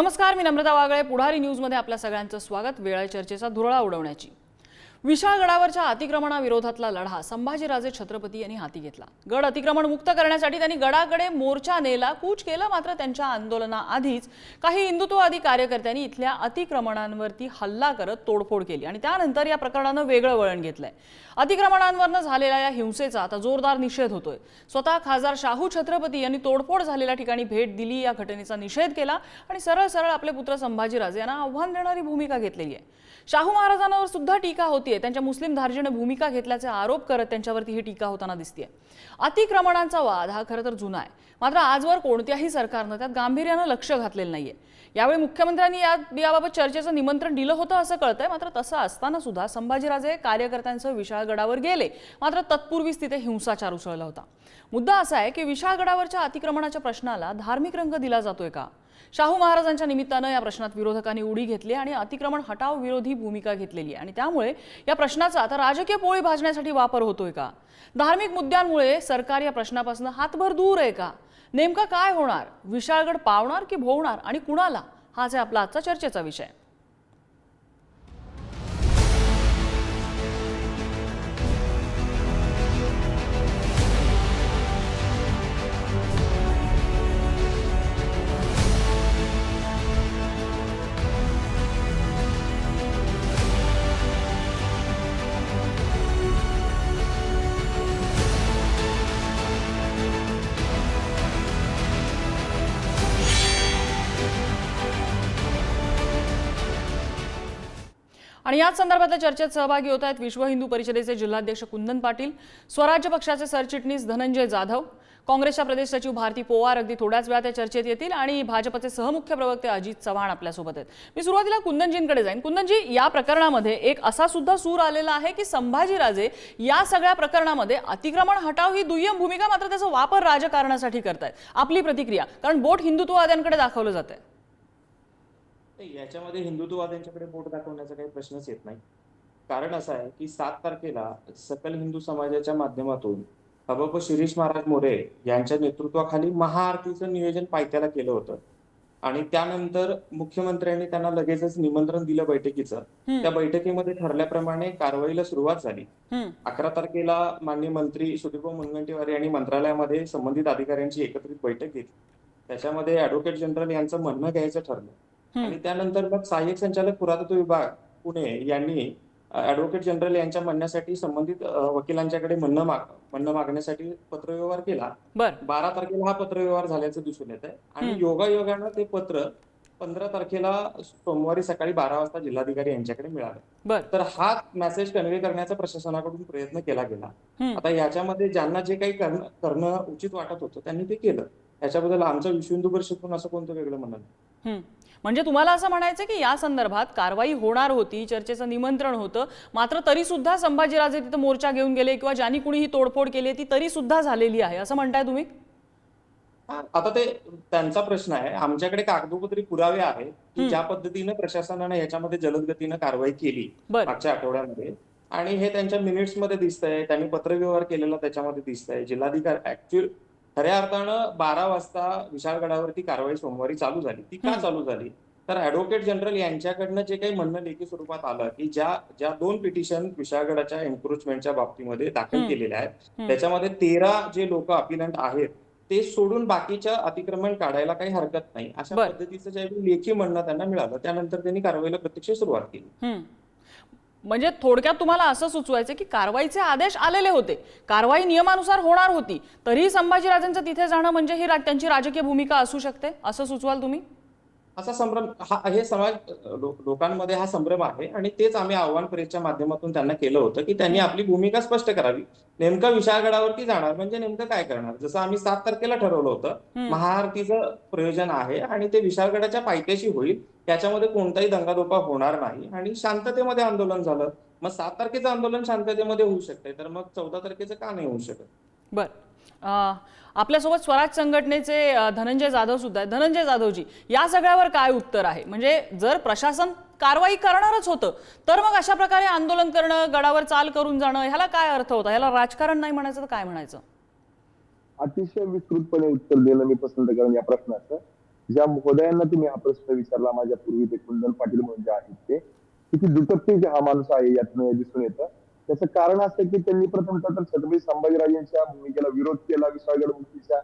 नमस्कार मी नम्रता वागळे. पुढारी न्यूजमध्ये आपल्या सगळ्यांचं स्वागत. वेळा चर्चेचा धुरळा उडवण्याची. विशाळगडावरच्या अतिक्रमणाविरोधातला लढा. संभाजीराजे छत्रपती यांनी हाती घेतला. गड अतिक्रमण मुक्त करण्यासाठी त्यांनी गडाकडे मोर्चा नेला. कूच केलं मात्र त्यांच्या आंदोलनाआधीच काही हिंदुत्ववादी कार्यकर्त्यांनी इथल्या अतिक्रमणांवरती हल्ला करत तोडफोड केली आणि त्यानंतर या प्रकरणानं वेगळं वळण घेतलंय. अतिक्रमणांवरनं झालेल्या या हिंसेचा आता जोरदार निषेध होतोय. स्वतः खासदार शाहू छत्रपती यांनी तोडफोड झालेल्या ठिकाणी भेट दिली या घटनेचा निषेध केला आणि सरळ सरळ आपले पुत्र संभाजीराजे यांना आव्हान देणारी भूमिका घेतलेली आहे. शाहू महाराजांवर सुद्धा टीका होती. होतीये त्यांच्या मुस्लिम धार्जिणे भूमिका घेतल्याचे आरोप करत त्यांच्यावरती ही टीका होताना दिसतीये. अतिक्रमणांचा वाद हा खरं तर जुना आहे. मात्र आजवर कोणत्याही सरकारनं त्यात गांभीर्यानं लक्ष घातलेलं नाहीये. यावेळी मुख्यमंत्र्यांनी या याबाबत चर्चेचं निमंत्रण दिलं होतं असं कळतंय. मात्र तसं असताना सुद्धा संभाजीराजे कार्यकर्त्यांसह विशाळगडावर गेले. मात्र तत्पूर्वीच तिथे हिंसाचार उसळला होता. मुद्दा असा आहे की विशाळगडावरच्या अतिक्रमणाच्या प्रश्नाला धार्मिक रंग दिला जातोय का? शाहू महाराजांच्या निमित्तानं या प्रश्नात विरोधकांनी उडी घेतली आणि अतिक्रमण हटाव विरोधी भूमिका घेतलेली आहे. आणि त्यामुळे या प्रश्नाचा आता राजकीय पोळी भाजण्यासाठी वापर होतोय का? धार्मिक मुद्द्यांमुळे सरकार या प्रश्नापासून हातभर दूर आहे का? नेमका काय होणार? विशाळगड पावणार की भोवणार? आणि कुणाला? हाच आहे आपला आजचा चर्चेचा विषय. याच संदर्भातल्या चर्चेत सहभागी होत आहेत विश्व हिंदू परिषदेचे जिल्हाध्यक्ष कुंदन पाटील स्वराज्य पक्षाचे सरचिटणीस धनंजय जाधव काँग्रेसच्या प्रदेश सचिव भारती पोवार अगदी थोड्याच वेळात या चर्चेत येतील आणि भाजपचे सहमुख्य प्रवक्ते अजित चव्हाण आपल्यासोबत आहेत. मी सुरुवातीला कुंदनजींकडे जाईन. कुंदनजी या प्रकरणामध्ये एक असा सुद्धा सूर आलेला आहे की संभाजीराजे या सगळ्या प्रकरणामध्ये अतिक्रमण हटाव ही दुय्यम भूमिका मात्र त्याचा वापर राजकारणासाठी करतायत. आपली प्रतिक्रिया कारण बोट हिंदुत्ववाद्यांकडे दाखवलं जात आहे याच्यामध्ये हिंदुत्ववाद्यांच्याकडे बोट दाखवण्याचा काही प्रश्नच येत नाही. कारण असं आहे की सात तारखेला सकल हिंदू समाजाच्या माध्यमातून हबप शिरीष महाराज मोरे यांच्या नेतृत्वाखाली महाआरतीचं नियोजन पायथ्याला केलं होतं. आणि त्यानंतर मुख्यमंत्र्यांनी त्यांना लगेचच निमंत्रण दिलं बैठकीचं. त्या बैठकीमध्ये ठरल्याप्रमाणे कारवाईला सुरुवात झाली. अकरा तारखेला माननीय मंत्री सुदीपभाऊ मुनगंटीवार यांनी मंत्रालयामध्ये संबंधित अधिकाऱ्यांची एकत्रित बैठक घेतली. त्याच्यामध्ये ऍडव्होकेट जनरल यांचं म्हणणं घ्यायचं ठरलं. आणि त्यानंतर मग सहाय्यक संचालक पुरातत्व विभाग पुणे यांनी ऍडव्होकेट जनरल यांच्या म्हणण्यासाठी संबंधित वकिलांच्याकडे म्हणणं माग म्हणणं मागण्यासाठी पत्रव्यवहार केला. बर. तारखेला हा पत्रव्यवहार झाल्याचं दिसून येत आहे आणि. योगायोगानं ते पत्र पंधरा तारखेला सोमवारी सकाळी बारा वाजता जिल्हाधिकारी यांच्याकडे मिळालं. बर. तर हा मेसेज कन्व्हे करण्याचा प्रशासनाकडून प्रयत्न केला गेला. आता याच्यामध्ये ज्यांना जे काही करणं उचित वाटत होतं त्यांनी ते केलं. याच्याबद्दल आमचं विश्व हिंदू परिषद असं कोणतं वेगळं म्हणणं. म्हणजे तुम्हाला असं म्हणायचं की या संदर्भात कारवाई होणार होती चर्चेचं निमंत्रण होतं मात्र तरी सुद्धा संभाजीराजे तिथं मोर्चा घेऊन गेले किंवा ज्यांनी कुणी ही तोडफोड केली ती तरी सुद्धा झालेली आहे. असं म्हणताय तुम्ही? आता ते त्यांचा प्रश्न आहे. आमच्याकडे कागदोपत्री पुरावे आहेत की. ज्या पद्धतीनं प्रशासनानं याच्यामध्ये जलद गतीनं कारवाई केली मागच्या आठवड्यामध्ये. आणि हे त्यांच्या मिनिट्समध्ये दिसतंय त्यांनी पत्रव्यवहार केलेला त्याच्यामध्ये दिसतंय. जिल्हाधिकारी ऍक्च्युअल खऱ्या अर्थानं बारा वाजता विशाळगडावरती कारवाई सोमवारी चालू झाली ती का. चालू झाली तर ऍडव्होकेट जनरल यांच्याकडनं जे काही म्हणणं लेखी स्वरूपात आलं की ज्या ज्या दोन पिटिशन विशाळगडाच्या एन्क्रोचमेंटच्या बाबतीमध्ये दाखल. केलेल्या आहेत. त्याच्यामध्ये तेरा जे लोक अपिलंट आहेत ते सोडून बाकीच्या अतिक्रमण काढायला काही हरकत नाही अशा. पद्धतीचं ज्यावेळी लेखी म्हणणं त्यांना मिळालं त्यानंतर त्यांनी कारवाईला प्रत्यक्ष सुरुवात केली. म्हणजे थोडक्यात तुम्हाला असं सुचवायचं की कारवाईचे आदेश आलेले होते. कारवाई नियमानुसार होणार होती. तरीही संभाजीराजांचं तिथे जाणं म्हणजे ही त्यांची राजकीय भूमिका असू शकते? असं सुचवाल तुम्ही? असा संभ्रम हा हे समाज लोकांमध्ये हा संभ्रम आहे आणि तेच आम्ही आव्हान प्रेसच्या माध्यमातून त्यांना केलं होतं की त्यांनी आपली भूमिका स्पष्ट करावी. नेमकं विशाळगडावरती जाणार म्हणजे नेमकं काय करणार? जसं आम्ही सात तारखेला ठरवलं होतं. महाआरतीचं प्रयोजन आहे आणि ते विशाळगडाच्या पायथ्याशी होईल त्याच्यामध्ये कोणताही दंगादोपा होणार नाही आणि शांततेमध्ये आंदोलन झालं. मग सात तारखेचं आंदोलन शांततेमध्ये होऊ शकते तर मग चौदा तारखेचं का नाही होऊ शकत? बर. आपल्यासोबत स्वराज संघटनेचे धनंजय जाधव सुद्धा आहेत. धनंजय जाधवजी या सगळ्यावर काय उत्तर आहे? म्हणजे जर प्रशासन कारवाई करणारच होतं तर मग अशा प्रकारे आंदोलन करणं गडावर चाल करून जाणं ह्याला काय अर्थ होता? ह्याला राजकारण नाही म्हणायचं तर काय म्हणायचं? अतिशय विस्तृतपणे उत्तर देणं मी पसंत करेन या प्रश्नाचं. ज्या महोदयांना तुम्ही हा प्रश्न विचारला माझ्या पूर्वी ते कुंदन पाटील म्हणून जे आहेत ते किती दुटप्पी हा माणूस आहे यातून दिसून येतं. त्याचं कारण असं की त्यांनी प्रथमतः तर छत्रपती संभाजीराजांच्या भूमिकेला विरोध केला विशाळगड मुक्तीचा.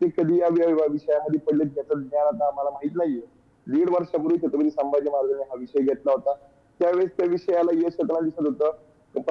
ते कधी या विषयामध्ये पडले त्याचं ज्ञान आता आम्हाला माहीत नाहीये. दीड वर्षापूर्वी छत्रपती संभाजी महाराजांनी हा विषय घेतला होता. त्यावेळेस त्या विषयाला यश होताना दिसत होतं.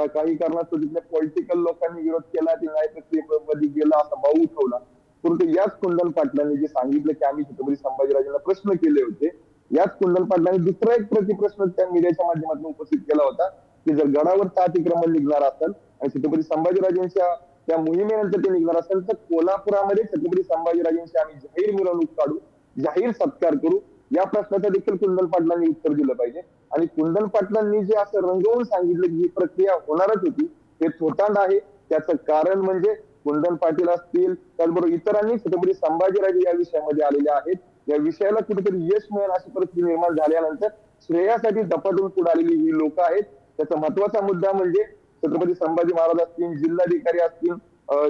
काही कारणास्तव तिथल्या पॉलिटिकल लोकांनी विरोध केला ते न्याय प्रक्रियेमध्ये गेला असा भाऊ उठवला. परंतु याच कुंडल पाटलांनी जे सांगितलं की आम्ही छत्रपती संभाजीराजांना प्रश्न केले होते याच कुंडल पाटलांनी दुसरा एक प्रतिप्रश्न त्या मीडियाच्या माध्यमातून उपस्थित केला होता. की जर गडावर अतिक्रमण निघणार असेल आणि छत्रपती संभाजीराजेंच्या त्या मोहिमेनंतर ते निघणार असेल तर कोल्हापुरामध्ये छत्रपती संभाजीराजेंची आम्ही जाहीर मिरवणूक काढू जाहीर सत्कार करू. या प्रश्नाचं देखील कुंदन पाटलांनी उत्तर दिलं पाहिजे. आणि कुंदन पाटलांनी जे असं रंगवून सांगितलं की ही प्रक्रिया होणारच होती हे थोटांड आहे. त्याचं कारण म्हणजे कुंदन पाटील असतील त्याचबरोबर इतरांनी छत्रपती संभाजीराजे या विषयामध्ये आलेले आहेत. या विषयाला कुठेतरी यश मिळेल अशी परिस्थिती निर्माण झाल्यानंतर श्रेयासाठी दपाटून पुढे आलेली ही लोक आहेत. त्याचा महत्त्वाचा मुद्दा म्हणजे छत्रपती संभाजी महाराज असतील जिल्हाधिकारी असतील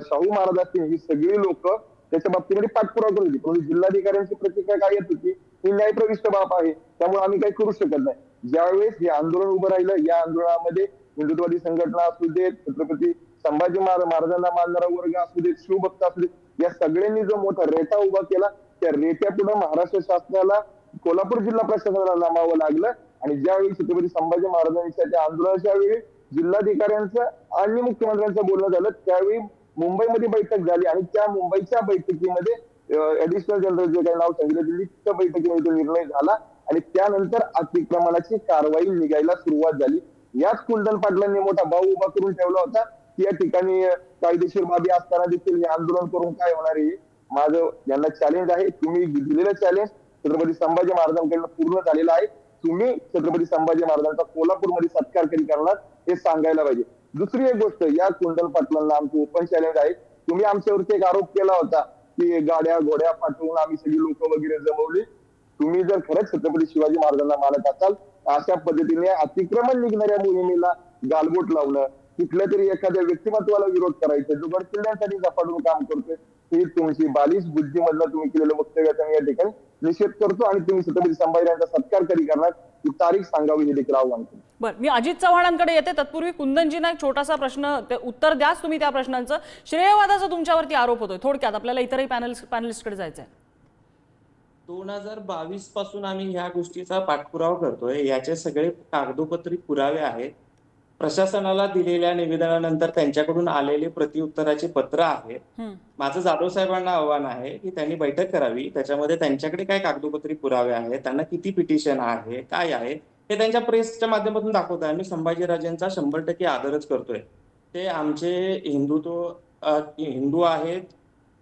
शाहू महाराज असतील ही सगळी लोक त्याच्या बाबतीमध्ये पाठपुरावा करत होती परंतु जिल्हाधिकाऱ्यांची प्रतिक्रिया काय येत होती? ही न्यायप्रविष्ट बाब आहे. त्यामुळे आम्ही काही करू शकत नाही. ज्यावेळेस हे आंदोलन उभं राहिलं या आंदोलनामध्ये हिंदुत्ववादी संघटना असू देत छत्रपती संभाजी महाराजांना मानणारा वर्ग असू देत शिवभक्त असू देत या सगळ्यांनी जो मोठा रेटा उभा केला त्या रेट्या पुढे महाराष्ट्र शासनाला कोल्हापूर जिल्हा प्रशासनाला लांबावं लागलं. आणि ज्यावेळी छत्रपती संभाजी महाराजांच्या त्या आंदोलनाच्या वेळी जिल्हाधिकाऱ्यांचं आणि मुख्यमंत्र्यांचं बोलणं झालं त्यावेळी मुंबईमध्ये बैठक झाली आणि त्या मुंबईच्या बैठकीमध्ये ऍडिशनल जनरल जे काही नाव सांगितलं दिली त्या बैठकीमध्ये तो निर्णय झाला आणि त्यानंतर अतिक्रमणाची कारवाई निघायला सुरुवात झाली. याच कुंदन पाटलांनी मोठा भाऊ उभा करून ठेवला होता. की या ठिकाणी कायदेशीर बाबी असताना देखील हे आंदोलन करून काय होणार आहे माझं यांना चॅलेंज आहे. तुम्ही दिलेलं चॅलेंज छत्रपती संभाजी महाराजांकडनं पूर्ण झालेलं आहे. तुम्ही छत्रपती संभाजी महाराजांचा कोल्हापूरमध्ये सत्कार कधी करणार हे सांगायला पाहिजे. दुसरी एक गोष्ट या कुंडल पाटलांना आमचं ओपन चॅलेंज आहे. तुम्ही आमच्यावरती एक आरोप केला होता की गाड्या घोड्या पाठवून आम्ही सगळी लोक वगैरे जमवली. तुम्ही जर खरंच छत्रपती शिवाजी महाराजांना मानत असाल अशा पद्धतीने अतिक्रमण निघणाऱ्या मोहिमेला गालबोट लावणं कुठल्या तरी एखाद्या व्यक्तिमत्वाला विरोध करायचा जो गडकिल्ल्यांसाठी झपाटून काम करतोय ही तुमची बालिश बुद्धीमधलं तुम्ही केलेलं वक्तव्याचा मी या ठिकाणी निषेध करतो आणि तुम्ही छत्रपती संभाजीराजांचा सत्कार कधी करणार ही तारीख सांगावी हे देखील आव्हान करतो बरं मी अजित चव्हाणांकडे येते. तत्पूर्वी कुंदनजींना एक छोटासा प्रश्न ते उत्तर द्याच तुम्ही त्या प्रश्नांचं. श्रेयवादाचा तुमच्यावरती आरोप होतोय. थोडक्यात आपल्याला इतरही पॅनल पॅनलिस्टकडे जायचं आहे दोन हजार बावीसपासून आम्ही ह्या गोष्टीचा पाठपुरावा करतोय. याचे सगळे कागदोपत्री पुरावे आहेत. प्रशासनाला दिलेल्या निवेदनानंतर त्यांच्याकडून आलेले प्रतिउत्तराचे पत्र हम्म. माझं जाधव साहेबांना आव्हान आहे की त्यांनी बैठक करावी. त्याच्यामध्ये त्यांच्याकडे काय कागदोपत्री पुरावे आहेत? त्यांना किती पिटिशन आहे? काय आहे? हे त्यांच्या प्रेसच्या माध्यमातून दाखवत आहे. आम्ही संभाजीराजांचा शंभर टक्के आदरच करतोय. ते आमचे हिंदुत्व हिंदू आहेत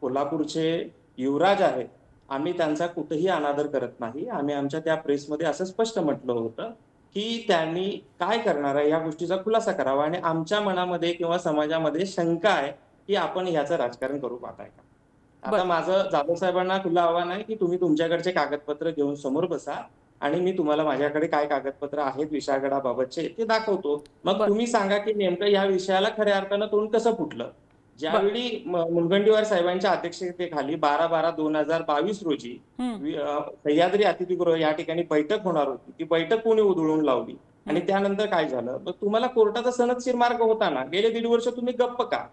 कोल्हापूरचे युवराज आहेत. आम्ही त्यांचा कुठेही अनादर करत नाही. आम्ही आमच्या त्या प्रेसमध्ये असं स्पष्ट म्हटलं होतं. की त्यांनी काय करणार आहे या गोष्टीचा खुलासा करावा आणि आमच्या मनामध्ये किंवा समाजामध्ये शंका आहे की आपण ह्याचं राजकारण करू पाहताय का आता. माझं जाधव साहेबांना खुलं आव्हान आहे की तुम्ही तुमच्याकडचे कागदपत्र घेऊन समोर बसा आणि मी तुम्हाला माझ्याकडे काय कागदपत्र आहेत विशाळगडाबाबतचे ते दाखवतो मग. तुम्ही सांगा की नेमकं या विषयाला खऱ्या अर्थानं तोंड कसं फुटलं ज्यावेळी मुनगंटीवार साहेबांच्या अध्यक्षतेखाली बारा बारा दोन हजार बावीस रोजी सह्याद्री अतिथीगृह या ठिकाणी बैठक होणार होती. ती बैठक कोणी उधळून लावली? आणि त्यानंतर काय झालं? तुम्हाला कोर्टाचा सनदशीर मार्ग होता ना? गेले दीड वर्ष तुम्ही गप्प का.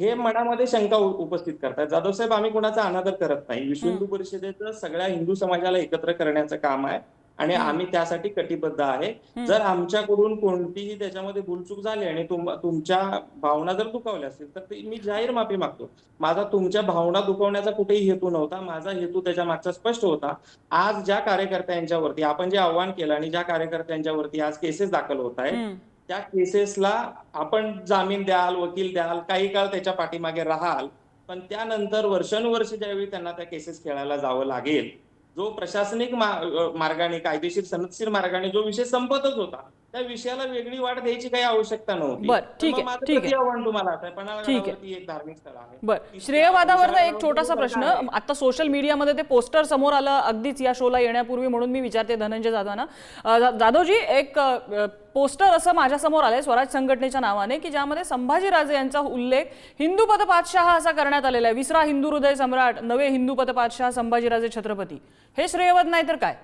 हे. मनामध्ये शंका उपस्थित करतात. जाधव साहेब आम्ही कोणाचा अनादर करत नाही. विश्व हिंदू परिषदेचं सगळ्या हिंदू समाजाला एकत्र करण्याचं काम आहे. आणि आम्ही त्यासाठी कटिबद्ध आहे. जर आमच्याकडून कोणतीही त्याच्यामध्ये भूलचूक झाली आणि तुम- तुमच्या भावना जर दुखावल्या असतील तर मी जाहीर माफी मागतो. माझा तुमच्या भावना दुखवण्याचा कुठेही हेतू नव्हता. माझा हेतू त्याच्या मागचा स्पष्ट होता. आज ज्या कार्यकर्त्यांच्यावरती आपण जे आव्हान केलं आणि ज्या कार्यकर्त्यांच्यावरती आज केसेस दाखल होत आहेत. त्या केसेसला आपण जामीन द्याल वकील द्याल काही काळ त्याच्या पाठीमागे राहाल पण त्यानंतर वर्षानुवर्ष ज्यावेळी त्यांना त्या केसेस खेळायला जावं लागेल जो प्रशासनिक मार्गाने कायदेशीर सनदशीर मार्गाने जो विषय संपतच होता त्या विषयाला वेगळी वाट द्यायची काही आवश्यकता नव्हती. बरं, ठीक आहे, ठीक आहे. आव्हान तुम्हाला ठीक आहे. एक धार्मिक स्थळ आहे. बर तिथं श्रेयवादावरनं एक छोटासा प्रश्न. आता सोशल मीडियामध्ये ते पोस्टर समोर आलं अगदीच या शोला येण्यापूर्वी म्हणून मी विचारते धनंजय जाधवांना जाधवजी एक पोस्टर असं माझ्यासमोर आलंय स्वराज संघटनेच्या नावाने की ज्यामध्ये संभाजीराजे यांचा उल्लेख हिंदू पद पातशाह असा करण्यात आलेला आहे. विसरा हिंदू हृदय सम्राट नवे हिंदू पद पातशाह संभाजीराजे छत्रपती. हे श्रेयवाद नाही तर काय?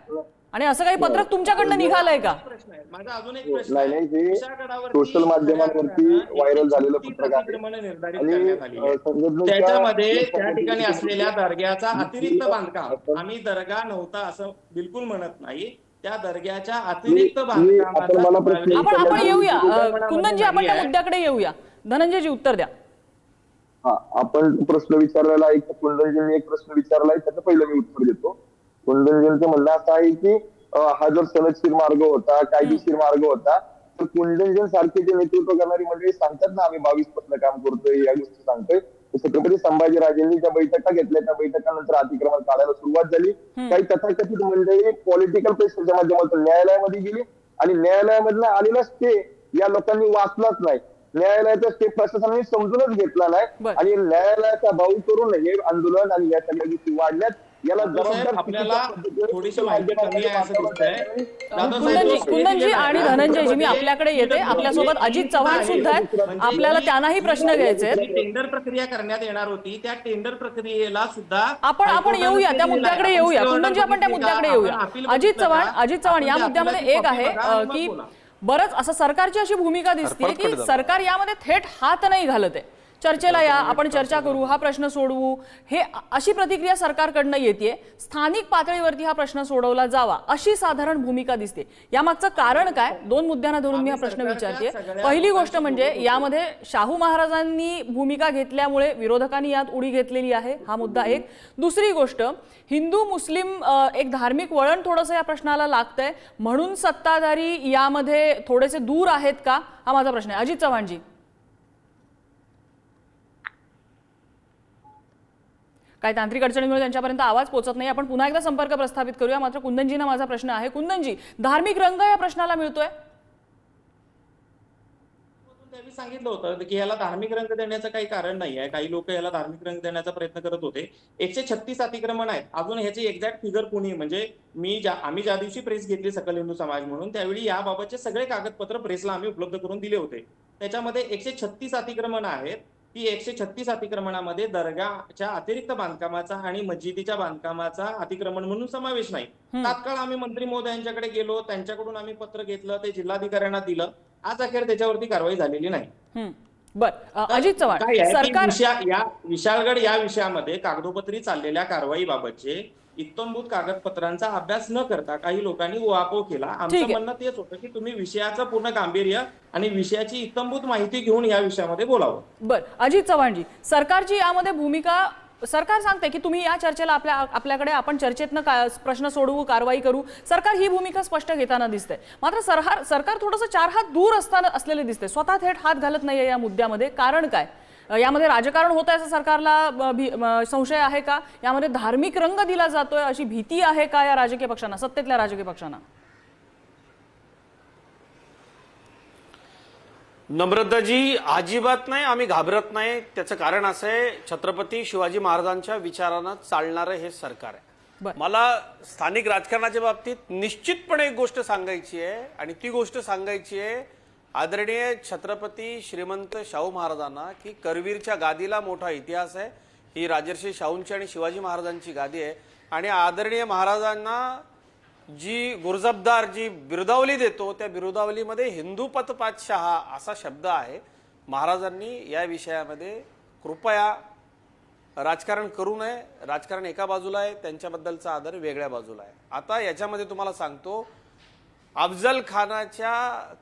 आणि असं काही पत्रक तुमच्याकडनं निघालंय का? प्रश्न आहे. माझा अजून एक प्रश्न नाही, आहे. नाही, हे विशाळगडावरती सोशल माध्यमांवरती खऱ्या अर्थानं व्हायरल झालेलं किती पत्रक आहे. अतिक्रमणं निर्धारित आणि करण्यात आली अ, आहेत. संघटनेच्या त्याच्यामध्ये त्या ठिकाणी असलेल्या की दर्ग्याचा अतिरिक्त बांधकाम आम्ही दर्गा नव्हता असं बिलकुल म्हणत नाही. त्या दर्ग्याच्या अतिरिक्त मी- मी- आपण मला प्रश्न बांधकामाचा आपण येऊया. अ, कुंदनजी आपण त्या आहे. मुद्द्याकडे येऊया. धनंजयजी उत्तर द्या. हा आपण प्रश्न विचारलेला एक कुंदनजींनी एक प्रश्न विचारलाय. त्याचं पहिलं मी उत्तर देतो. कुंदनजींचं म्हणणं असं आहे की हा जर सनदशीर मार्ग होता कायदेशीर मार्ग होता तर कुंदनजन सारखे जे नेतृत्व करणारी मंडळी सांगतात ना आम्ही बावीसपासून काम करतोय या गोष्टी सांगतोय. तर छत्रपती संभाजीराजेंनी ज्या बैठका घेतल्या त्या बैठकानंतर अतिक्रमण काढायला सुरुवात झाली. काही तथाकथित मंडळी पॉलिटिकल प्रेशरच्या माध्यमातून न्यायालयामध्ये गेली आणि न्यायालयामधनं आलेला स्टे या लोकांनी वाचलाच नाही. न्यायालयाचा स्टे प्रशासनाने समजूनच घेतला नाही. आणि न्यायालयाचा भाऊ करून हे आंदोलन आणि या सगळ्या गोष्टी वाढल्यात. आपल्याला थोडीशी माहिती कमी आहे असं दिसतंय. कुंदनजी आणि धनंजयजी मी म्हणजे आपल्याकडे येते. आपल्यासोबत अजित चव्हाण सुद्धा आहेत. आपल्याला त्यांनाही प्रश्न घ्यायचे आहेत. जी टेंडर प्रक्रिया करण्यात येणार होती त्या टेंडर प्रक्रियेला सुद्धा आपण आपण येऊया त्या मुद्द्याकडे येऊया. कुंदनजी आपण त्या मुद्द्याकडे येऊया. अजित चव्हाण अजित चव्हाण या मुद्द्यामध्ये एक आहे अ, की बरंच असं सरकारची अशी भूमिका दिसते की सरकार यामध्ये थेट हात नाही घालत आहे. चर्चेला या आपण चर्चा करू हा प्रश्न सोडवू. हे अशी प्रतिक्रिया सरकारकडनं येते स्थानिक पातळीवरती हा प्रश्न सोडवला जावा अशी साधारण भूमिका दिसते. यामागचं कारण काय? दोन मुद्द्यांना धरून मी हा प्रश्न विचारते पहिली गोष्ट म्हणजे यामध्ये शाहू महाराजांनी भूमिका घेतल्यामुळे विरोधकांनी यात उडी घेतलेली आहे हा मुद्दा एक. दुसरी गोष्ट हिंदू मुस्लिम एक धार्मिक वळण थोडंसं या प्रश्नाला लागतंय. म्हणून सत्ताधारी यामध्ये थोडेसे दूर आहेत का? हा माझा प्रश्न आहे. अजित चव्हाणजी. काही तांत्रिक अडचणीमुळे त्यांच्यापर्यंत आवाज पोहोचत नाही. आपण पुन्हा एकदा संपर्क प्रस्थापित करूया. मात्र कुंदनजींना माझा प्रश्न आहे. कुंदनजी धार्मिक रंग या प्रश्नाला मिळतोय? त्यांनी सांगितलं होतं की याला धार्मिक रंग देण्याचं काही कारण नाही आहे. काही लोक याला धार्मिक रंग देण्याचा प्रयत्न करत होते. एकशे छत्तीस अतिक्रमण आहेत. अजून ह्याची एक्झॅक्ट फिगर कोणी म्हणजे मी ज्या आम्ही ज्या दिवशी प्रेस घेतली सकल हिंदू समाज म्हणून त्यावेळी याबाबतचे सगळे कागदपत्र प्रेसला आम्ही उपलब्ध करून दिले होते. त्याच्यामध्ये एकशे छत्तीस अतिक्रमण आहेत. ती एकशे छत्तीस अतिक्रमणामध्ये दर्गाच्या अतिरिक्त बांधकामाचा आणि मस्जिदीच्या बांधकामाचा अतिक्रमण म्हणून समावेश नाही. तात्काळ आम्ही मंत्री महोदयांच्याकडे गेलो त्यांच्याकडून आम्ही पत्र घेतलं ते जिल्हाधिकाऱ्यांना दिलं. आज अखेर त्याच्यावरती कारवाई झालेली नाही. बर. अजित चव्हाण की सरकार या विशाळगड या विषयामध्ये कागदोपत्री चाललेल्या कारवाईबाबतचे इत्तमभूत कागदपत्रांचा अभ्यास न करता काही लोकांनी उहापोह केला. आमचं. म्हणणं तेच होतं की तुम्ही विषयाचं पूर्ण गांभीर्य आणि विषयाची इत्तमभूत माहिती घेऊन या विषयामध्ये बोलावं. बर अजित चव्हाणजी सरकारची यामध्ये भूमिका सरकार सांगते की तुम्ही या चर्चेला आपल्या आपल्याकडे आपण चर्चेतनं का प्रश्न सोडवू कारवाई करू. सरकार ही भूमिका स्पष्ट घेताना दिसते मात्र सरकार सरकार थोडंसं चार हात दूर असताना असलेले दिसते स्वतः थेट हात घालत नाहीये या मुद्द्यामध्ये. कारण काय? यामध्ये राजकारण होत आहे असं सरकारला संशय आहे का? यामध्ये धार्मिक रंग दिला जातोय अशी भीती आहे का या राजकीय पक्षांना सत्तेतल्या राजकीय पक्षांना? नम्रताजी अजिबात नाही आम्ही घाबरत नाही. त्याचं कारण असं आहे छत्रपती शिवाजी महाराजांच्या विचारानं चालणारं हे सरकार आहे. मला स्थानिक राजकारणाच्या बाबतीत निश्चितपणे एक गोष्ट सांगायची आहे आणि ती गोष्ट सांगायची आहे आदरणीय छत्रपती श्रीमंत शाहू महाराजांना की करवीरच्या गादीला मोठा इतिहास आहे. ही राजर्षी शाहूंची आणि शिवाजी महाराजांची गादी आहे. आणि आदरणीय महाराजांना जी गुरजबदार जी बिरुदावली देतो त्या बिरुदावलीमध्ये हिंदू पथ पातशाह असा शब्द आहे. महाराजांनी या विषयामध्ये कृपया राजकारण करू नये. राजकारण एका बाजूला आहे त्यांच्याबद्दलचा आदर वेगळ्या बाजूला आहे. आता याच्यामध्ये तुम्हाला सांगतो अफजल खानाच्या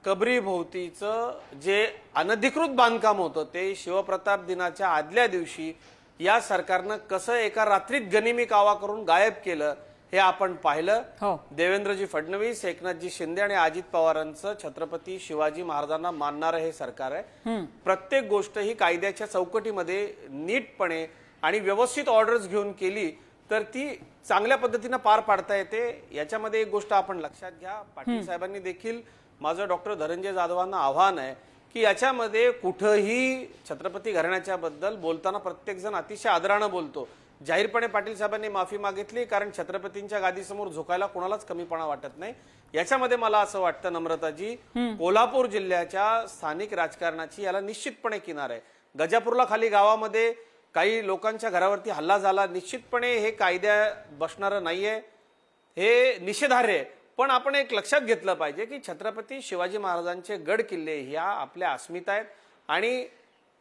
कबरीभोवतीचं जे अनधिकृत बांधकाम होतं ते शिवप्रताप दिनाच्या आदल्या दिवशी या सरकारनं कसं एका रात्रीत गनिमी कावा करून गायब केलं हे आपण पाहिलं. हो. देवेंद्रजी फडणवीस एकनाथजी शिंदे आणि अजित पवारांचं छत्रपती शिवाजी महाराजांना मानणारं हे सरकार आहे. प्रत्येक गोष्ट ही कायद्याच्या चौकटीमध्ये नीटपणे आणि व्यवस्थित ऑर्डर्स घेऊन केली तर ती चांगल्या पद्धतीनं पार पाडता येते. याच्यामध्ये एक गोष्ट आपण लक्षात घ्या. पाटील साहेबांनी देखील माझं डॉक्टर धनंजय जाधवांना आव्हान आहे की याच्यामध्ये कुठंही छत्रपती घराण्याच्या बद्दल बोलताना प्रत्येकजण अतिशय आदरानं बोलतो. जाहीरपणे पाटील साहेबांनी माफी मागितली कारण छत्रपतींच्या गादीसमोर झुकायला कोणालाच कमीपणा वाटत नाही. याच्यामध्ये मला असं वाटतं नम्रताजी कोल्हापूर जिल्ह्याच्या स्थानिक राजकारणाची याला निश्चितपणे किनार आहे. गजापूरला खाली गावामध्ये काही लोकांच्या घरावरती हल्ला झाला. निश्चितपणे हे कायद्या बसणारं नाही आहे हे निषेधार्ह आहे. पण आपण एक लक्षात घेतलं पाहिजे की छत्रपती शिवाजी महाराजांचे गड किल्ले ह्या आपल्या अस्मिता आहेत. आणि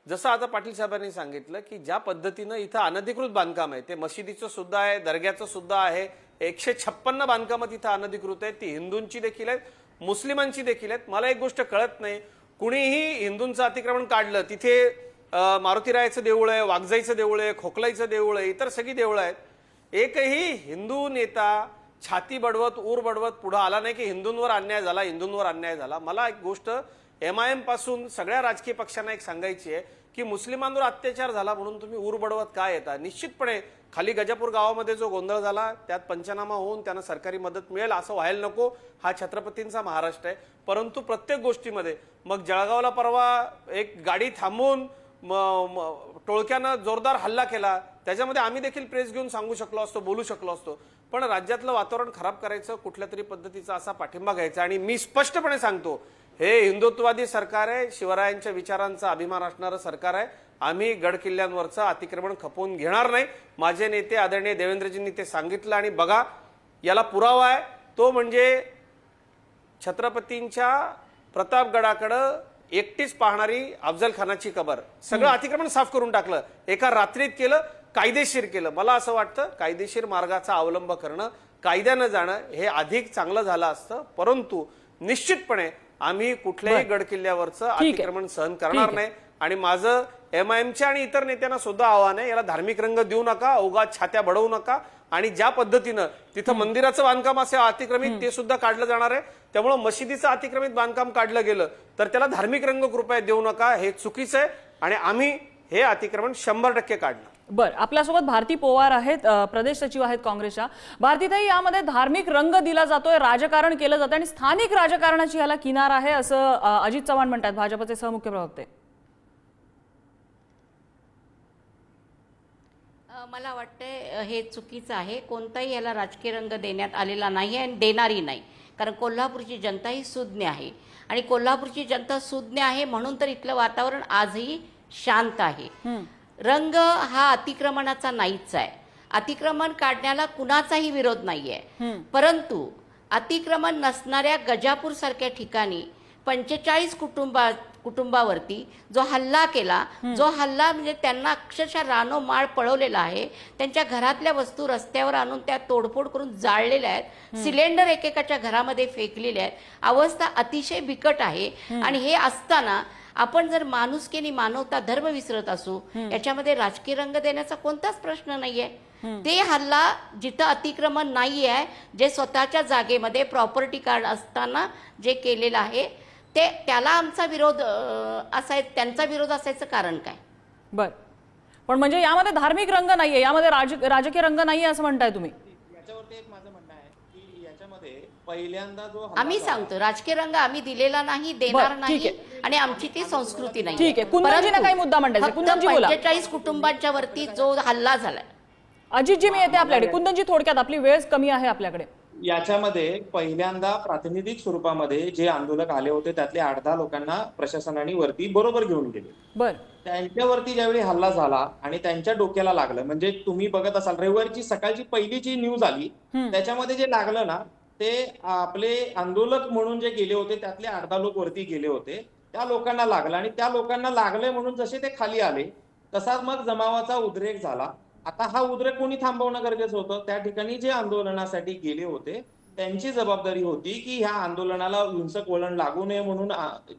जसं आता पाटील साहेबांनी सांगितलं की ज्या पद्धतीनं इथं अनधिकृत बांधकाम आहे ते मशिदीचं सुद्धा आहे दर्ग्याचं सुद्धा आहे. एकशे छप्पन्न बांधकामं तिथं अनधिकृत आहेत. ती हिंदूंची देखील आहेत मुस्लिमांची देखील आहेत. मला एक गोष्ट कळत नाही. कुणीही हिंदूंचं अतिक्रमण काढलं तिथे मारुतीरायाचं देऊळ आहे वाघजाईचं देऊळ आहे खोकलाईचं देऊळ आहे इतर सगळी देऊळं आहेत. एकही हिंदू नेता छाती बडवत ऊर बडवत पुढं आला नाही की हिंदूंवर अन्याय झाला हिंदूंवर अन्याय झाला. मला एक गोष्ट एम आय एमपासून सगळ्या राजकीय पक्षांना एक सांगायची आहे की मुस्लिमांवर अत्याचार झाला म्हणून तुम्ही ऊर बडवत काय येता? निश्चितपणे खाली गजापूर गावामध्ये जो गोंधळ झाला त्यात पंचनामा होऊन त्यांना सरकारी मदत मिळेल असं व्हायला नको हा छत्रपतींचा महाराष्ट्र आहे. परंतु प्रत्येक गोष्टीमध्ये मग जळगावला परवा एक गाडी थांबवून टोळक्यानं जोरदार हल्ला केला. त्याच्यामध्ये आम्ही देखील प्रेस घेऊन सांगू शकलो असतो बोलू शकलो असतो. पण राज्यातलं वातावरण खराब करायचं कुठल्या तरी पद्धतीचा असा पाठिंबा घ्यायचा आणि मी स्पष्टपणे सांगतो हे हिंदुत्ववादी सरकार आहे शिवरायांच्या विचारांचा अभिमान असणारं सरकार आहे. आम्ही गड किल्ल्यांवरचं अतिक्रमण खपवून घेणार नाही. माझे नेते आदरणीय देवेंद्रजींनी ते सांगितलं आणि बघा याला पुरावा आहे. तो म्हणजे छत्रपतींच्या प्रतापगडाकडं एकटीच पाहणारी अफजल खानाची कबर. सगळं अतिक्रमण साफ करून टाकलं. एका रात्रीत केलं कायदेशीर केलं. मला असं वाटतं कायदेशीर मार्गाचा अवलंब करणं कायद्यानं जाणं हे अधिक चांगलं झालं असतं. परंतु निश्चितपणे आम्ही कुठल्याही गड किल्ल्यावरचं. अतिक्रमण सहन करणार नाही. आणि माझं एम आय एमच्या आणि इतर नेत्यांना सुद्धा आव्हान आहे. याला धार्मिक रंग देऊ नका उगाच छात्या बडवू नका. आणि ज्या पद्धतीनं तिथं मंदिराचं बांधकाम असे अतिक्रमित ते सुद्धा काढलं जाणार आहे. त्यामुळं मशिदीचं अतिक्रमित बांधकाम काढलं गेलं तर त्याला धार्मिक रंग कृपया देऊ नका हे चुकीचं आहे. आणि आम्ही हे अतिक्रमण शंभर टक्के काढणार. बर आपल्यासोबत भारती पोवार आहेत प्रदेश सचिव आहेत काँग्रेसच्या. भारतीताई यामध्ये धार्मिक रंग दिला जातोय राजकारण केलं जातं आणि स्थानिक राजकारणाची याला किनार आहे असं अजित चव्हाण म्हणतात भाजपचे सहमुख्य प्रवक्ते. मला वाटते अ, हे चुकीचं आहे. कोणताही याला राजकीय रंग देण्यात आलेला नाही आणि देणारी नाही. कारण कोल्हापूरची जनता ही सुज्ञ आहे. आणि कोल्हापूरची जनता सुज्ञ आहे म्हणून तर इथलं वातावरण आजही शांत आहे. रंग हा अतिक्रमणाचा नाहीच आहे. अतिक्रमण काढण्याला कुणाचाही विरोध नाही आहे परंतु अतिक्रमण नसणाऱ्या गजापूर सारख्या ठिकाणी पंचेचाळीस कुटुंबा कुटुंबावरती जो हल्ला केला जो हल्ला म्हणजे त्यांना अक्षरशः रानो माळ पळवलेला आहे त्यांच्या घरातल्या वस्तू रस्त्यावर आणून त्या तोडफोड करून जाळलेल्या आहेत सिलेंडर एकेकाच्या घरामध्ये फेकलेले आहेत. अवस्था अतिशय बिकट आहे. आणि हे असताना आपण जर माणुसकीने मानवता धर्म विसरत असू याच्यामध्ये राजकीय रंग देण्याचा कोणताच प्रश्न नाहीये. ते हल्ला जिथं अतिक्रमण नाही आहे जे स्वतःच्या जागेमध्ये प्रॉपर्टी कार्ड असताना जे केलेलं आहे ते त्याला आमचा विरोध असाय त्यांचा विरोध असायचं कारण काय? बर. पण म्हणजे यामध्ये धार्मिक रंग नाहीये यामध्ये राज राजकीय रंग नाहीये असं म्हणताय तुम्ही. याच्यावरती एक माझं म्हणणं आहे की याच्यामध्ये पहिल्यांदा जो हल्ला आम्ही सांगतो राजकीय रंग आम्ही दिलेला नाही देणार बरं, ठीक नाही आणि आमची ती संस्कृती नाही. ठीक आहे. कुंदनजींना काही मुद्दा मांडायचा आहे. कुंदनजी बोला. पंचेचाळीस कुटुंबांच्या वरती जो हल्ला झालाय. अजितजी मी येते आपल्याकडे. कुंदनजी थोडक्यात आपली वेळ कमी आहे आपल्याकडे. याच्यामध्ये पहिल्यांदा प्रातिनिधिक स्वरूपामध्ये जे आंदोलक आले होते त्यातले आठ दहा लोकांना प्रशासनाने वरती बरोबर घेऊन गेले. बर. त्यांच्यावरती ज्यावेळी हल्ला झाला आणि त्यांच्या डोक्याला लागलं म्हणजे तुम्ही बघत असाल रविवारची सकाळची पहिली जी न्यूज आली त्याच्यामध्ये जे लागलं ना ते आपले आंदोलक म्हणून जे गेले होते त्यातले आठ दहा लोक वरती गेले होते त्या लोकांना लागलं आणि त्या लोकांना लागले म्हणून जसे ते खाली आले तसाच मग जमावाचा उद्रेक झाला. आता हा उद्रेक कोणी थांबवणं गरजेचं होतं? त्या ठिकाणी जे आंदोलनासाठी गेले होते त्यांची जबाबदारी होती की ह्या आंदोलनाला हिंसक वळण लागू नये म्हणून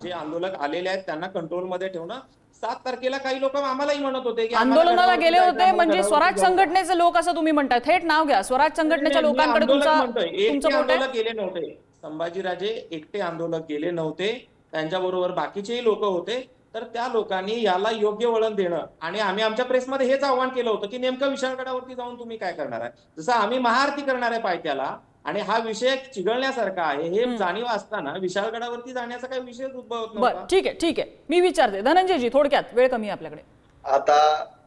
जे आंदोलक आलेले आहेत त्यांना कंट्रोलमध्ये ठेवणं. सात तारखेला काही लोक आम्हालाही म्हणत होते की आंदोलनाला गेले होते म्हणजे स्वराज. संघटनेचे लोक असं तुम्ही म्हणताय. थेट नाव घ्या. स्वराज संघटनेच्या लोकांकडे आंदोलक गेले नव्हते. संभाजीराजे एकटे आंदोलक गेले नव्हते. त्यांच्याबरोबर बाकीचेही लोक होते. तर त्या लोकांनी याला योग्य वळण देणं आणि आम्ही आमच्या प्रेसमध्ये हेच आव्हान केलं होतं की नेमकं विशाळगडावरती जाऊन तुम्ही काय करणार आहे? जसं आम्ही महाआरती करणार आहे पायथ्याला आणि हा विषय चिघळण्यासारखा आहे हे जाणीव असताना विशाळगडावरती जाण्याचा काही विषयच उद्भवत ठीक आहे ठीक आहे. मी विचारते. धनंजयजी थोडक्यात वेळ कमी आहे आपल्याकडे. आता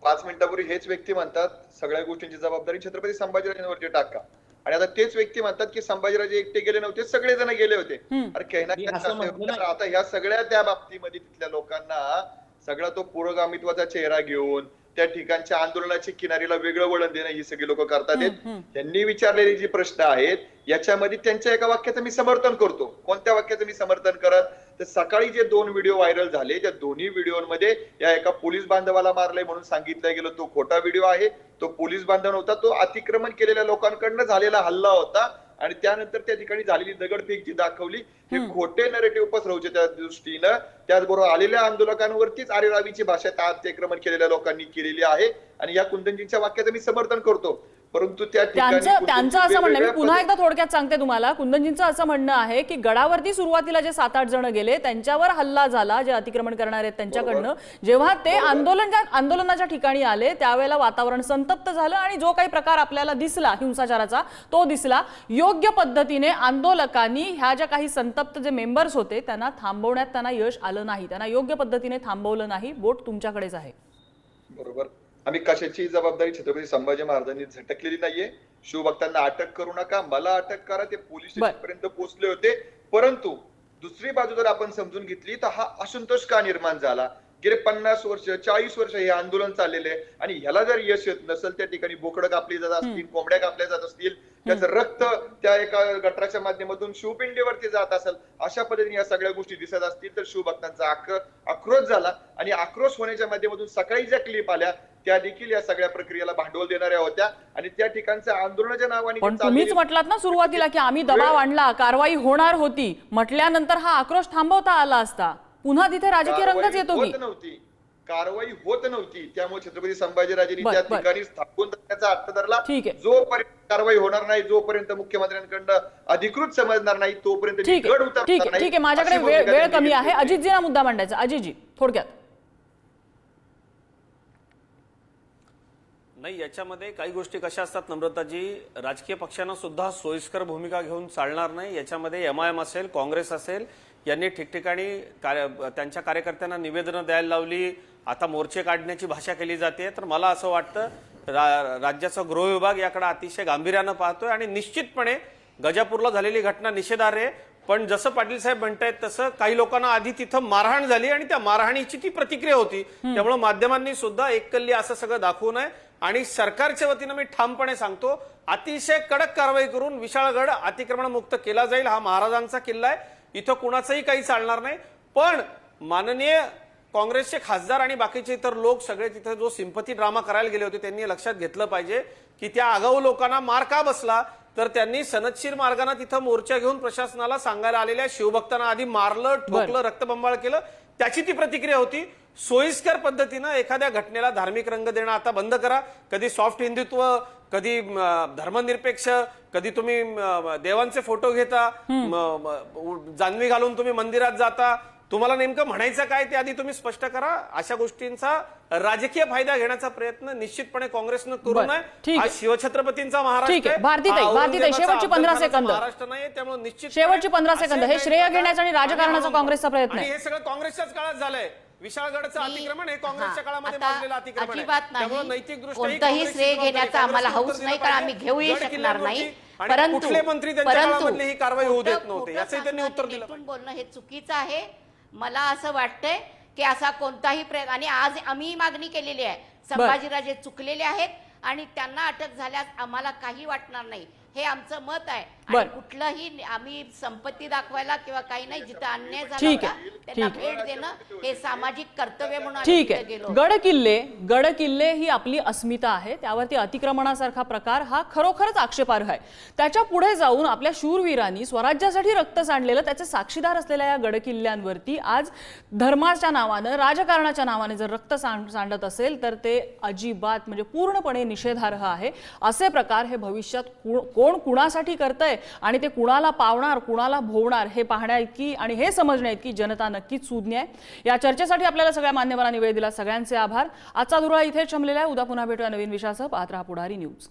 पाच मिनिटापूर्वी हेच व्यक्ती म्हणतात सगळ्या गोष्टींची जबाबदारी छत्रपती संभाजीराजांवरती टाका. आणि आता तेच व्यक्ती म्हणतात की संभाजीराजे एकटे गेले नव्हते सगळेजण गेले होते. अरे आता ह्या सगळ्या त्या बाबतीमध्ये तिथल्या लोकांना सगळा तो पुरोगामित्वाचा चेहरा घेऊन त्या ठिकाणच्या आंदोलनाची किनारीला वेगळं वळण देणं ही सगळी लोक करतात. त्यांनी विचारलेले जे प्रश्न आहेत याच्यामध्ये त्यांच्या एका वाक्याचं मी समर्थन करतो. कोणत्या वाक्याचं मी समर्थन करत? तर सकाळी जे दोन व्हिडिओ व्हायरल झाले त्या दोन्ही व्हिडिओमध्ये या एका पोलीस बांधवाला मारलंय म्हणून सांगितलं गेलं. तो खोटा व्हिडिओ आहे. तो पोलीस बांधव नव्हता तो अतिक्रमण केलेल्या लोकांकडनं झालेला हल्ला होता. आणि त्यानंतर त्या ठिकाणी झालेली दगडफेक जी दाखवली हे खोटे नरेटिव्ह पसरवचे त्या दृष्टीनं. त्याचबरोबर आलेल्या आंदोलकांवरतीच आरेरावीची भाषा अतिक्रमण केलेल्या लोकांनी केलेली आहे. आणि या कुंदनजींच्या वाक्याचं मी समर्थन करतो. परंतु त्या ठिकाणी त्यांचं त्यांचं असं म्हणणं मी पुन्हा एकदा थोडक्यात सांगते तुम्हाला. कुंदनजींचं असं म्हणणं आहे की गडावरती सुरुवातीला जे सात आठ जण गेले त्यांच्यावर हल्ला झाला जे अतिक्रमण करणार आहेत त्यांच्याकडनं. जेव्हा ते आंदोलन आंदोलनाच्या ठिकाणी आले त्यावेळेला वातावरण संतप्त झालं आणि जो काही प्रकार आपल्याला दिसला हिंसाचाराचा तो दिसला. योग्य पद्धतीने आंदोलकांनी ह्या ज्या काही संतप्त जे मेंबर्स होते त्यांना थांबवण्यात त्यांना यश आलं नाही. त्यांना योग्य पद्धतीने थांबवलं नाही. बोट तुमच्याकडेच आहे. बरोबर. आम्ही कशाची जबाबदारी छत्रपती संभाजी महाराजांनी झटकलेली नाहीये? शिवभक्तांना अटक करू नका. मला अटक करा. ते पोलीस. स्टेशन पर्यंत पोहोचले होते. परंतु दुसरी बाजू जर आपण समजून घेतली तर हा असंतोष का निर्माण झाला? गेले पन्नास वर्ष चाळीस वर्ष हे आंदोलन चाललेले आहे. आणि ह्याला जर यश येत नसेल त्या ठिकाणी बोकडं कापली जात असतील कोंबड्या कापल्या जात असतील त्याचं रक्त त्या एका गटराच्या माध्यमातून शिवपिंडीवरती जात असेल अशा पद्धतीने या सगळ्या गोष्टी दिसत असतील तर शिवभक्तांचा आक्र- आक्रोश झाला. आणि आक्रोश होण्याच्या माध्यमातून सकाळी ज्या क्लिप आल्या त्या देखील या सगळ्या प्रक्रियेला भांडवल देणाऱ्या होत्या. आणि त्या ठिकाणच्या आंदोलनाच्या नावाने पण तुम्हीच म्हटलात ना सुरुवातीला की आम्ही दबाव आणला कारवाई होणार होती. म्हटल्यानंतर हा आक्रोश थांबवता आला असता. पुन्हा तिथे राजकीय रंगच येतो की. होत नव्हती. कारवाई होत नव्हती. त्यामुळे छत्रपती संभाजीराजेंनी त्या. ठिकाणी स्थापन करण्याचा अर्थ धरला. ठीक आहे. जोपर्यंत कारवाई होणार नाही जोपर्यंत मुख्यमंत्र्यांकडनं अधिकृत समजणार नाही तोपर्यंत ठीक आहे. ठीक आहे. नाही, ठीक आहे. माझ्याकडे वेळ कमी आहे. अजितजींना मुद्दा मांडायचा. अजितजी थोडक्यात. नाही याच्यामध्ये काही गोष्टी कशा असतात नम्रताजी? राजकीय पक्षांना सुद्धा सोयीस्कर भूमिका घेऊन चालणार नाही. याच्यामध्ये एम आय एम असेल काँग्रेस असेल यांनी ठिकठिकाणी कार्य त्यांच्या कार्यकर्त्यांना निवेदनं द्यायला लावली. आता मोर्चे काढण्याची भाषा केली जाते. तर मला असं वाटतं रा राज्याचा गृह विभाग याकडे अतिशय गांभीर्यानं पाहतोय आणि निश्चितपणे गजापूरला झालेली घटना निषेधार्ह आहे. पण जसं पाटील साहेब म्हणतायत तसं काही लोकांना आधी तिथं मारहाण झाली आणि त्या मारहाणीची ती प्रतिक्रिया होती. त्यामुळे माध्यमांनी सुद्धा एककल्ली असं सगळं दाखवू नये आणि सरकारच्या वतीनं मी ठामपणे सांगतो अतिशय कडक कारवाई करून विशाळगड अतिक्रमण मुक्त केला जाईल. हा महाराजांचा किल्ला आहे. इथं कुणाचंही काही चालणार नाही. पण माननीय काँग्रेसचे खासदार आणि बाकीचे इतर लोक सगळे तिथे जो सिंपती ड्रामा करायला गेले होते त्यांनी लक्षात घेतलं पाहिजे की त्या आगाऊ लोकांना मार का बसला? तर त्यांनी सनदशीर मार्गाने तिथं मोर्चा घेऊन प्रशासनाला सांगायला आलेल्या शिवभक्तांना आधी मारलं ठोकलं रक्तबंबाळ केलं. त्याची ती प्रतिक्रिया होती. सोयीस्कर पद्धतीनं एखाद्या घटनेला धार्मिक रंग देणं आता बंद करा. कधी सॉफ्ट हिंदुत्व कधी धर्मनिरपेक्ष कधी तुम्ही देवांचे फोटो घेता. जानवी घालून तुम्ही मंदिरात जाता. तुम्हाला नेमकं म्हणायचं काय ते आधी तुम्ही स्पष्ट करा अशा गोष्टींचा राजकीय फायदा घेण्याचा प्रयत्न निश्चितपणे काँग्रेसनं करू नये ठीक हा आहे. शिवछत्रपतींचा महाराष्ट्र हा शेवटची 15 अफजलखानाचा सेकंद. महाराष्ट्र नाही त्यामुळे निश्चित शेवटची 15 सेकंद. हे श्रेय घेण्याचा आणि राजकारणाचा काँग्रेसचा प्रयत्न आहे. आणि हे सगळं काँग्रेसच्याच काळात झालंय विशाळगडचं अतिक्रमण हे काँग्रेसच्या काळामध्ये अतिक्रमण त्यामुळे नाही. नैतिकदृष्ट्याही कोणतंही श्रेय घेण्याचा आम्हाला हौस नाही, कारण. आम्ही घेऊही शकणार नाही. आणि परंतु- कुठले मंत्री त्यांच्या ही कारवाई होऊ देत नव्हते याचंही त्यांनी उत्तर दिलं बोलणं हे चुकीचं आहे मला असं वाटतंय की असा कोणताही प्रयत्न आणि आज आम्ही मागणी केलेली आहे. संभाजीराजे चुकलेले आहेत आणि त्यांना अटक झाल्यास आम्हाला काही वाटणार नाही. हे आमचं मत आहे. आणि बरं. कुठलंही आम्ही संपत्ती दाखवायला किंवा काही नाही जिथं अन्याय झाला ठीक होता आहे, त्यांना ठीक आहे. भेट देणं हे सामाजिक कर्तव्य म्हणून आम्ही ठीक तिथे आहे गेलो. गड किल्ले गड किल्ले ही आपली अस्मिता आहे. त्यावरती अतिक्रमणासारखा प्रकार हा खरोखरच आक्षेपार्ह आहे. त्याच्या पुढे जाऊन आपल्या शूरवीरांनी स्वराज्यासाठी रक्त सांडलेलं त्याचे साक्षीदार असलेल्या या गड किल्ल्यांवरती आज धर्माच्या नावानं राजकारणाच्या नावाने जर रक्त सांड सांडत असेल तर ते अजिबात म्हणजे पूर्णपणे निषेधार्ह आहे. असे प्रकार हे भविष्यात कु- कोण कुणासाठी करतंय? आणि ते कुणाला पावणार कुणाला भोवणार हे पाहण्या इतकी आणि हे समजण्या इतकी जनता नक्कीच सुज्ञ आहे. या चर्चेसाठी आपल्याला सगळ्या मान्यवरांनी वेळ दिला. सगळ्यांचे आभार. आजचा धुरा इथे शमलेला आहे. उद्या पुन्हा भेटूया नवीन विषयासह. पात्र पुढारी न्यूज.